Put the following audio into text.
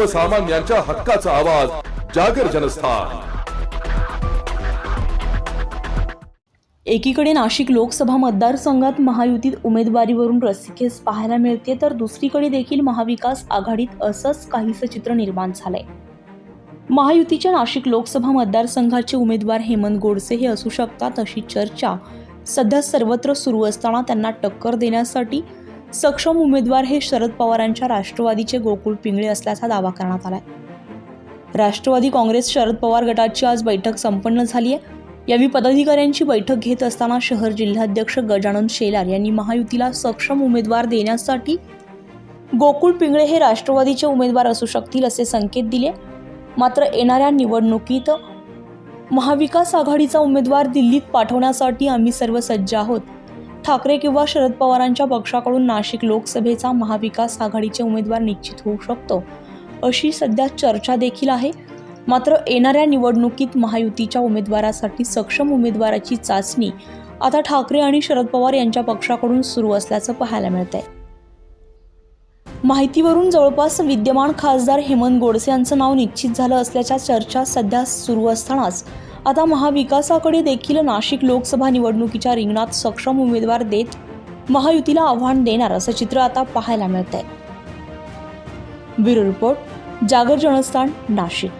सर्वसामान्यांच्या हक्काचा आवाज जागर जनस्थान. एकीकडे नाशिक लोकसभा मतदारसंघात महायुतीत उमेदवारीवरून रस्सीखेच पाहायला मिळते तर दुसरीकडे देखील महाविकास आघाडीत असंच काहीसं चित्र निर्माण झालंय. महायुतीच्या नाशिक लोकसभा मतदारसंघाचे उमेदवार हेमंत गोडसे हे असू शकतात अशी चर्चा सध्या सर्वत्र सुरू असताना त्यांना टक्कर देण्यासाठी सक्षम उमेदवार हे शरद पवारांच्या राष्ट्रवादीचे गोकुळ पिंगळे असल्याचा दावा करण्यात आलाय. राष्ट्रवादी काँग्रेस शरद पवार गटाची आज बैठक संपन्न झाली आहे यावेळी पदाधिकाऱ्यांची बैठक घेत असताना शहर जिल्हाध्यक्ष गजानन शेलार यांनी महायुतीला सक्षम उमेदवार देण्यासाठी गोकुळ पिंगळे हे राष्ट्रवादीचे उमेदवार असू शकतील असे संकेत दिले. मात्र येणाऱ्या निवडणुकीत महाविकास आघाडीचा उमेदवार दिल्लीत पाठवण्यासाठी आम्ही सर्व सज्ज आहोत. ठाकरे किंवा शरद पवारांच्या पक्षाकडून नाशिक लोकसभेचा महाविकास आघाडीचे उमेदवार निश्चित होऊ शकतो अशी सध्या चर्चा देखील आहे. मात्र येणाऱ्या निवडणुकीत महायुतीच्या उमेदवारासाठी सक्षम उमेदवाराची चाचणी आता ठाकरे आणि शरद पवार यांच्या पक्षाकडून सुरू असल्याचं पाहायला मिळत आहे माहितीवरून जवळपास विद्यमान खासदार हेमंत गोडसे यांचं नाव निश्चित झालं असल्याच्या चर्चा सध्या सुरू असतानाच आता महाविकासाकडे देखील नाशिक लोकसभा निवडणुकीच्या रिंगणात सक्षम उमेदवार देत महायुतीला आव्हान देणार असं चित्र आता पाहायला मिळत आहे ब्युरो रिपोर्ट जागर जनस्थान नाशिक.